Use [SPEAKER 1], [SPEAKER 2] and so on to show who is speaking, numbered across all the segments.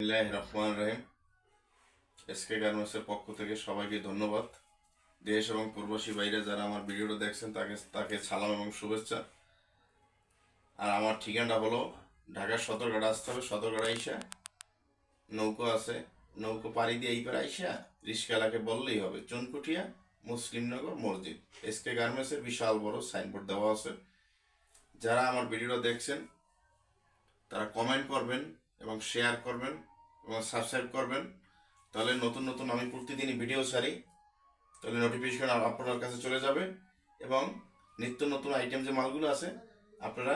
[SPEAKER 1] রহমান রহিম। SK গার্মেন্টসের পক্ষ থেকে সবাইকে ধন্যবাদ। দেশ এবং প্রবাসী বাইরে যারা আমার ভিডিওটা দেখছেন, তাকে তাকে সালাম এবং শুভেচ্ছা। আর আমার ঠিকানা হলো ঢাকার সদরঘাট, আসতে হবে সদরঘাট আইসা। নৌকো আছে, নৌকো পাড়ি দিয়ে এই পারে আইসা রিস্কালাকে বললেই হবে, চুনকুটিয়া মুসলিমনগর মসজিদ। এসকে গার্মেন্টসের বিশাল বড় সাইনবোর্ড দেওয়া আছে। যারা আমার ভিডিওটা দেখছেন, তারা কমেন্ট করবেন এবং শেয়ার করবেন এবং সাবস্ক্রাইব করবেন। তাহলে নতুন নতুন আমি প্রতিদিনই ভিডিও ছাড়ি। তাহলে নোটিফিকেশন আপনার কাছে চলে যাবে এবং নিত্য নতুন আইটেম যে মালগুলো আছে, আপনারা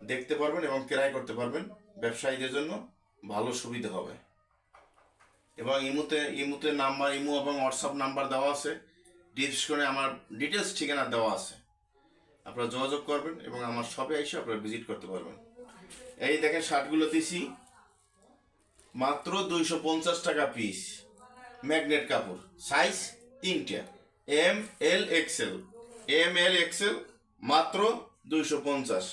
[SPEAKER 1] দেখতে পারবেন এবং ক্রয় করতে পারবেন। ব্যবসায়ীদের জন্য ভালো সুবিধা হবে। এবং ইমুতে ইমুতে নাম্বার ইমু এবং হোয়াটসঅ্যাপ নাম্বার দেওয়া আছে। ডিসক্রিপশনে আমার ডিটেলস ঠিকানা দেওয়া আছে। আপনারা যোগাযোগ করবেন এবং আমার শপে এসে আপনারা ভিজিট করতে পারবেন। এই দেখেন শার্টগুলো দিছি। মাত্র দুইশো পঞ্চাশ টাকা পিস ম্যাগনেট কাপড়। সাইজ তিনটা। M L XL M L XL মাত্র দুইশো পঞ্চাশ।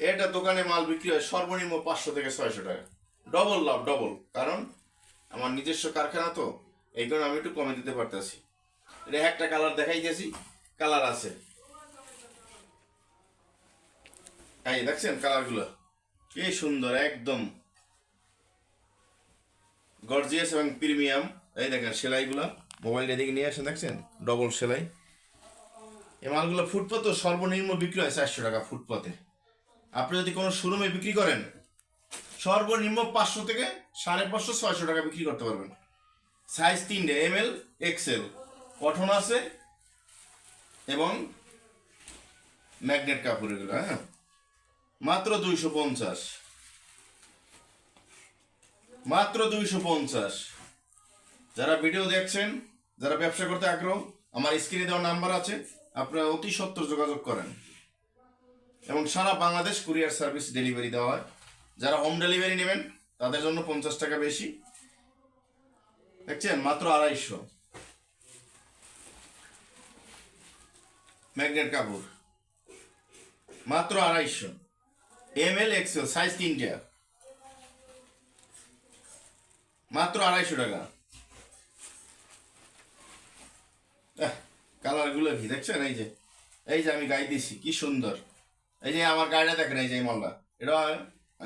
[SPEAKER 1] এটা দোকানে মাল বিক্রি হয় সর্বনিম্ন পাঁচশো থেকে ছয়শো টাকা। ডবল লাভ ডবল কারণ আমার নিজস্ব কারখানা তো, এই কারণে আমি একটু কমে দিতে পারতেছি। এটা একটা কালার দেখাইতেছি কালার আছে। এই দেখছেন কালারগুলো কি সুন্দর, একদম। গর্জিয়াস এবং প্রিমিয়াম এই দেখেন সেলাইগুলো। মোবাইল এদিকে নিয়ে আসেন, দেখছেন? ডবল সেলাই। এই মালগুলো ফুটপাতে সর্বনিম্ন বিক্রি হয় চারশো টাকা ফুটপাতে। আপনি যদি কোনো শোরুমে বিক্রি করেন, সর্বনিম্ন পাঁচশো থেকে সাড়ে পাঁচশো, ছয়শো টাকা বিক্রি করতে পারবেন। সাইজ তিনটে এম এল এক্সেল কঠন আছে এবং ম্যাগনেট কাপড় এগুলো হ্যাঁ? মাত্র দুইশো পঞ্চাশ। মাত্র দুইশো পঞ্চাশ। যারা ভিডিও দেখছেন, যারা ব্যবসা করতে আগ্রহ, আমার স্ক্রিনে দেওয়া নাম্বার আছে, আপনারা অতি সত্তর যোগাযোগ করেন। এবং সারা বাংলাদেশ কুরিয়ার সার্ভিস ডেলিভারি দেওয়া হয়। যারা হোম ডেলিভারি নেবেন, তাদের জন্য পঞ্চাশ টাকা বেশি। দেখছেন? মাত্র আড়াইশো। ম্যাগনেট কাপড়। মাত্র আড়াইশো। এম এল এক্সেল সাইজ তিনটা মাত্র আড়াইশো টাকা। কালারগুলো কি, দেখছেন? এই যে এই যে আমি গাই দিছি, কি সুন্দর। এই যে আমার গাড়িটা দেখেন, এই যে মালটা। এটা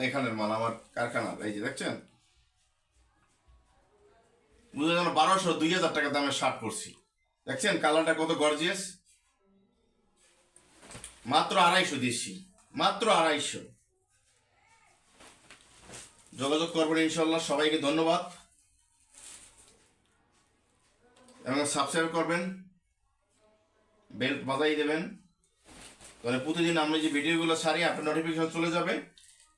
[SPEAKER 1] এখানের মাল, আমার কারখানার। এই যে, দেখছেন? বুঝে যেন বারোশো, দুই হাজার টাকা দামের শার্ট করছি দেখছেন? কালারটা কত গর্জিয়াস মাত্র আড়াইশো দিচ্ছি মাত্র আড়াইশো। যোগাযোগ করবেন ইনশাল্লাহ সবাইকে ধন্যবাদ। এবং সাবস্ক্রাইব করবেন বেল বাজাই দেবেন। তাহলে প্রতিদিন আমরা যে ভিডিওগুলো সারি আপনার নোটিফিকেশন চলে যাবে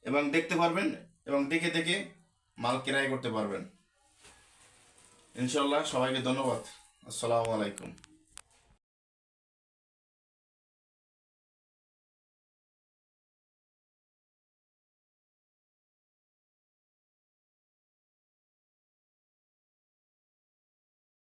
[SPEAKER 1] এবং দেখতে পারবেন এবং দেখে দেখে মাল কেনাই করতে পারবেন। ইনশাল্লাহ সবাইকে ধন্যবাদ। আসসালামু আলাইকুম।